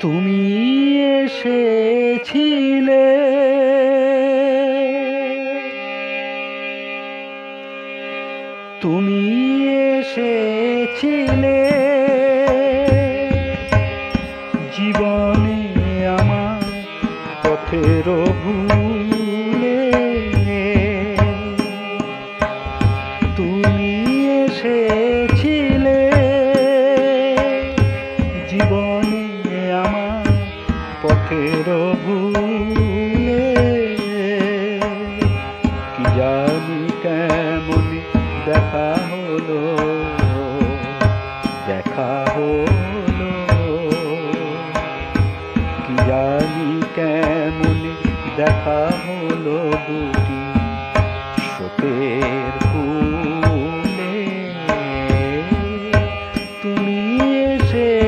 তুমি এসেছিলে। তুমি এসেছিলে। জীবনে আমার পথের ভুলে তুমি এসেছিলে। জীবনে পথের ভুলে কি জানি কেমন দেখা হলো দেখা হলো, কি জানি কেমন দেখা হলো দুটি শোকের ফুলে। তুমি এসেছিলে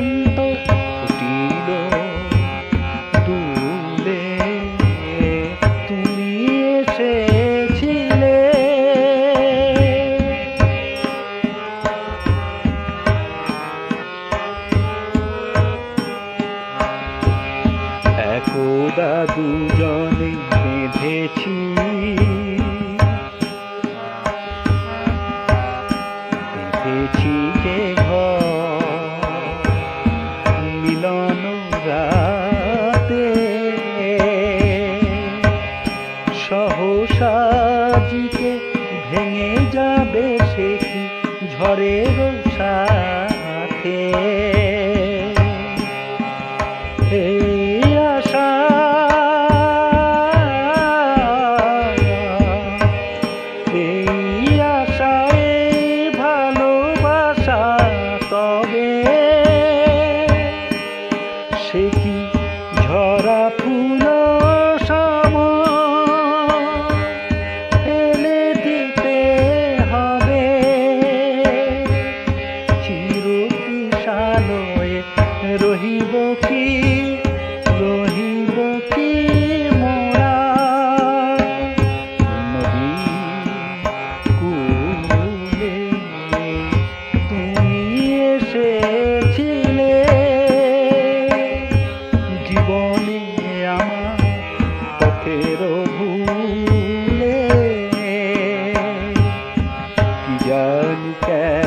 একদা দুজনে বেঁধেছি। বেঁধেছি যে মিলন রাতে। সহসাজিকে ভেঙে যাবে সে ঝড়ের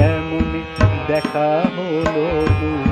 এমনি দেখা হলো তুমি